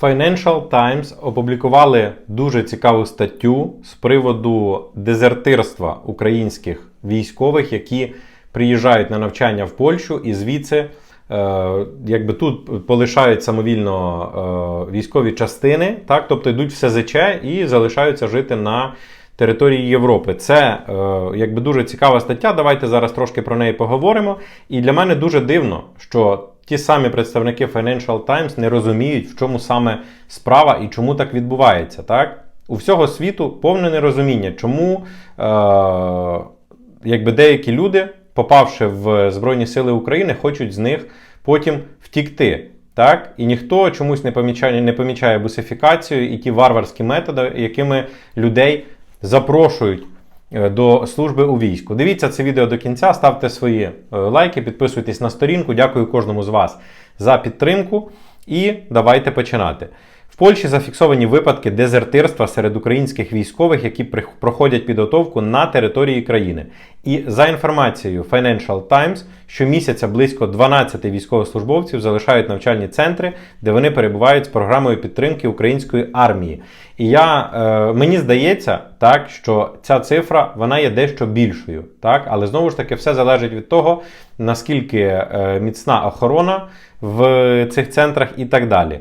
Financial Times опублікували дуже цікаву статтю з приводу дезертирства українських військових, які приїжджають на навчання в Польщу і звідси, е, якби тут полишають самовільно е, військові частини, так, тобто йдуть в СЗЧ і залишаються жити на території Європи. Це е, якби дуже цікава стаття. Давайте зараз трошки про неї поговоримо. І для мене дуже дивно, що ті самі представники Financial Times не розуміють, в чому саме справа і чому так відбувається. Так? У всього світу повне нерозуміння, чому е, якби деякі люди, попавши в Збройні Сили України, хочуть з них потім втікти. Так? І ніхто чомусь не помічає, не помічає бусифікацію і ті варварські методи, якими людей запрошують е, до служби у війську. Дивіться це відео до кінця, ставте свої е, лайки, підписуйтесь на сторінку. Дякую кожному з вас за підтримку. І давайте починати. Польщі зафіксовані випадки дезертирства серед українських військових, які проходять підготовку на території країни. І за інформацією Financial Times, щомісяця близько 12 військовослужбовців залишають навчальні центри, де вони перебувають з програмою підтримки української армії. І я, е, мені здається, так, що ця цифра вона є дещо більшою. Так? Але знову ж таки, все залежить від того, наскільки е, міцна охорона в цих центрах і так далі.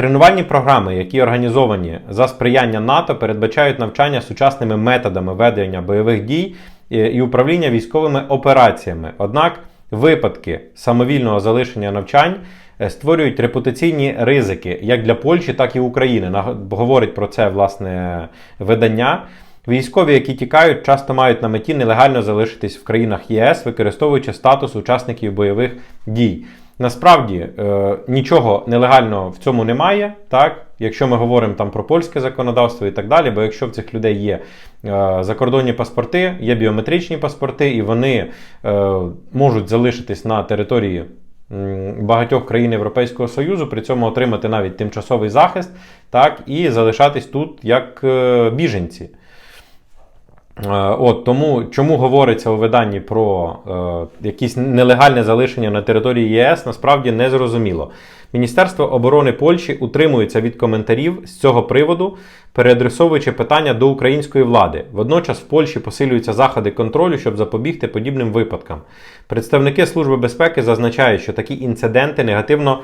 Тренувальні програми, які організовані за сприяння НАТО, передбачають навчання сучасними методами ведення бойових дій е, і управління військовими операціями. Однак випадки самовільного залишення навчань е, створюють репутаційні ризики як для Польщі, так і України. Говорить про це власне видання. Військові, які тікають, часто мають на меті нелегально залишитись в країнах ЄС, використовуючи статус учасників бойових дій. Насправді е, нічого нелегального в цьому немає, так? Якщо ми говоримо там про польське законодавство і так далі, бо якщо в цих людей є е, закордонні паспорти, є біометричні паспорти, і вони е, можуть залишитись на території багатьох країн Європейського Союзу, при цьому отримати навіть тимчасовий захист, так, і залишатись тут як біженці. Е, От тому, чому говориться у виданні про е, якісь нелегальне залишення на території ЄС, насправді не зрозуміло. Міністерство оборони Польщі утримується від коментарів з цього приводу, переадресовуючи питання до української влади. Водночас в Польщі посилюються заходи контролю, щоб запобігти подібним випадкам. Представники Служби безпеки зазначають, що такі інциденти негативно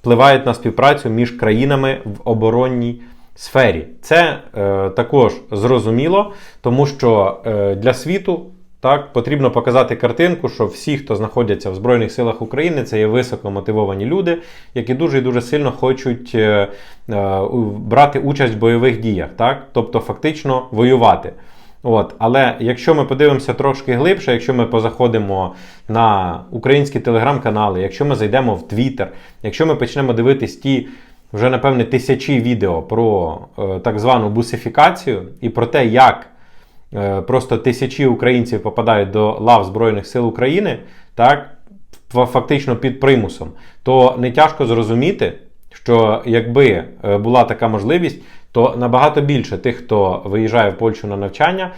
впливають на співпрацю між країнами в оборонній сфері. Це е, також зрозуміло, тому що е, для світу так потрібно показати картинку, що всі, хто знаходяться в Збройних силах України, це є високо мотивовані люди, які дуже і дуже сильно хочуть е, е, брати участь в бойових діях, так? тобто фактично воювати. От, але якщо ми подивимося трошки глибше, якщо ми позаходимо на українські телеграм-канали, якщо ми зайдемо в Твіттер, якщо ми почнемо дивитись ті вже напевне тисячі відео про е, так звану бусифікацію і про те, як е, просто тисячі українців попадають до лав Збройних сил України, так, фактично під примусом, то не тяжко зрозуміти, що якби е, була така можливість, то набагато більше тих, хто виїжджає в Польщу на навчання,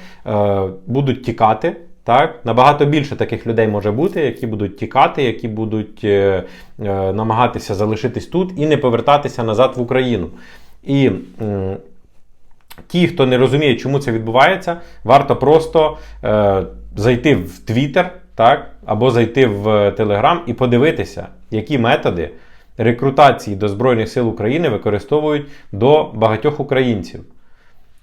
будуть тікати. Так, набагато більше таких людей може бути, які будуть тікати, які будуть е, е, намагатися залишитись тут і не повертатися назад в Україну. І м, ті, хто не розуміє, чому це відбувається, варто просто е, зайти в Твіттер, так, або зайти в Телеграм і подивитися, які методи рекрутації до Збройних сил України використовують до багатьох українців.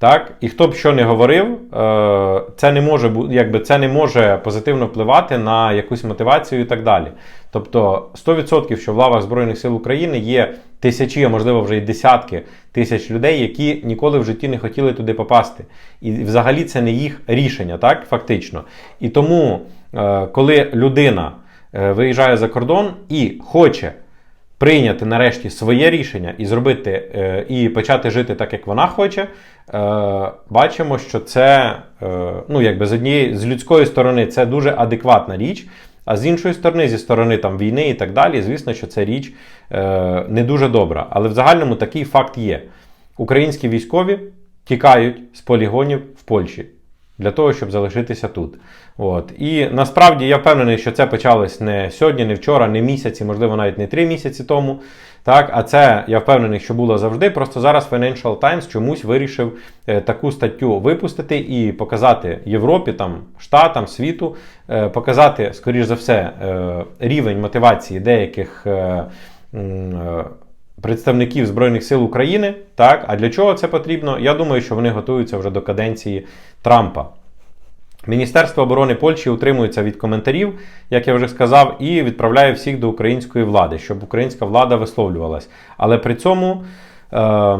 Так, і хто б що не говорив, е, це не може якби це не може позитивно впливати на якусь мотивацію і так далі. Тобто 100% що в лавах Збройних сил України є тисячі, а можливо вже й десятки тисяч людей, які ніколи в житті не хотіли туди попасти. І взагалі це не їх рішення, так, фактично. І тому, е, коли людина е, виїжджає за кордон і хоче прийняти нарешті своє рішення і зробити е, і почати жити так, як вона хоче, е, бачимо, що це е, ну, якби з однієї з людської сторони це дуже адекватна річ. А з іншої сторони, зі сторони там війни і так далі, звісно, що це річ е, не дуже добра. Але в загальному такий факт є: українські військові тікають з полігонів в Польщі для того, щоб залишитися тут. От. І насправді я впевнений, що це почалось не сьогодні, не вчора, не місяці, можливо, навіть не три місяці тому. Так, а це я впевнений, що було завжди. Просто зараз Financial Times чомусь вирішив е, таку статтю випустити і показати Європі, там, Штатам, світу, е, показати, скоріш за все, е, рівень мотивації деяких. е, е, Представників Збройних сил України, так, а для чого це потрібно? Я думаю, що вони готуються вже до каденції Трампа. Міністерство оборони Польщі утримується від коментарів, як я вже сказав, і відправляє всіх до української влади, щоб українська влада висловлювалась. Але при цьому е,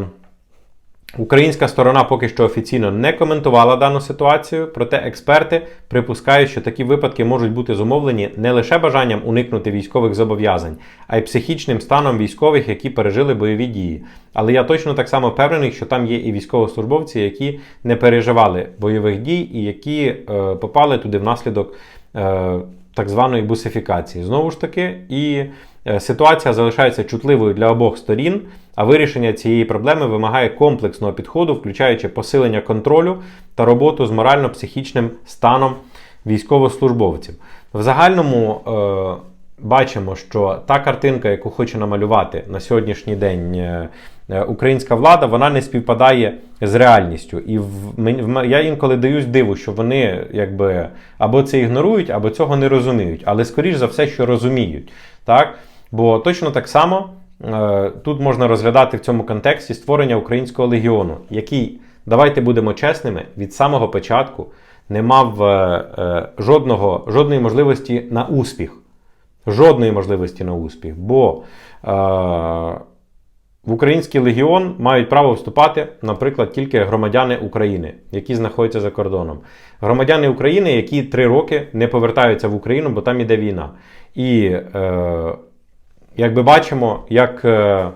українська сторона поки що офіційно не коментувала дану ситуацію, проте експерти припускають, що такі випадки можуть бути зумовлені не лише бажанням уникнути військових зобов'язань, а й психічним станом військових, які пережили бойові дії. Але я точно так само впевнений, що там є і військовослужбовці, які не переживали бойових дій і які е, попали туди внаслідок е, так званої бусифікації. Знову ж таки, і ситуація залишається чутливою для обох сторін, а вирішення цієї проблеми вимагає комплексного підходу, включаючи посилення контролю та роботу з морально-психічним станом військовослужбовців. В загальному е, бачимо, що та картинка, яку хоче намалювати на сьогоднішній день е, е, українська влада, вона не співпадає з реальністю. І в я інколи даюсь диву, що вони якби або це ігнорують, або цього не розуміють. Але скоріш за все, що розуміють. Так? Бо точно так само е, тут можна розглядати в цьому контексті створення українського легіону, який, давайте будемо чесними, від самого початку не мав е, е, жодного, жодної можливості на успіх. Жодної можливості на успіх. Бо е, в Український легіон мають право вступати, наприклад, тільки громадяни України, які знаходяться за кордоном. Громадяни України, які три роки не повертаються в Україну, бо там іде війна. І е, якби бачимо, як е,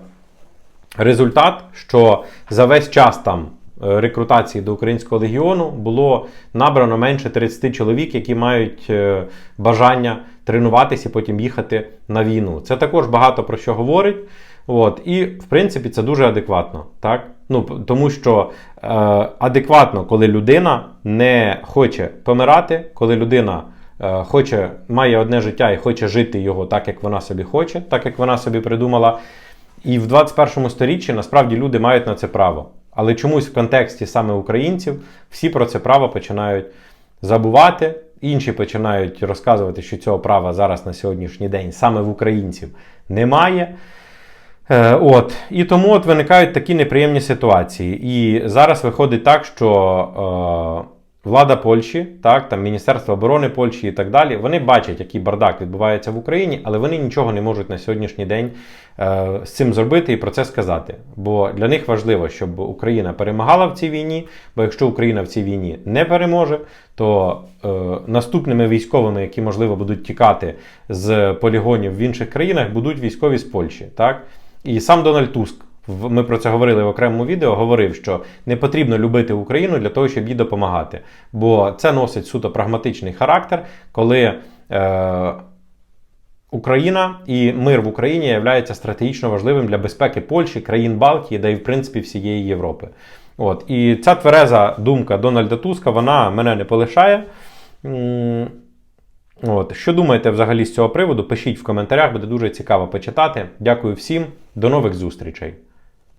результат, що за весь час там е, рекрутації до Українського легіону було набрано менше 30 чоловік, які мають е, бажання тренуватися і потім їхати на війну. Це також багато про що говорить. От, і в принципі це дуже адекватно, так? Ну, тому що е, адекватно, коли людина не хоче помирати, коли людина хоче, має одне життя і хоче жити його так, як вона собі хоче, так як вона собі придумала. І в 21 сторіччі насправді люди мають на це право. Але чомусь в контексті саме українців всі про це право починають забувати. Інші починають розказувати, що цього права зараз на сьогоднішній день саме в українців немає. Е, От і тому от виникають такі неприємні ситуації. І зараз виходить так, що е, влада Польщі, так там Міністерство оборони Польщі і так далі, вони бачать, який бардак відбувається в Україні, але вони нічого не можуть на сьогоднішній день е, з цим зробити і про це сказати. Бо для них важливо, щоб Україна перемагала в цій війні. Бо якщо Україна в цій війні не переможе, то е, наступними військовими, які можливо будуть тікати з полігонів в інших країнах, будуть військові з Польщі. Так? І сам Дональд Туск, ми про це говорили в окремому відео, говорив, що не потрібно любити Україну для того, щоб їй допомагати. Бо це носить суто прагматичний характер, коли е, Україна і мир в Україні є стратегічно важливим для безпеки Польщі, країн Балтії, да і в принципі всієї Європи. От. І ця твереза думка Дональда Туска, вона мене не полишає. От. Що думаєте взагалі з цього приводу? Пишіть в коментарях, буде дуже цікаво почитати. Дякую всім, до нових зустрічей.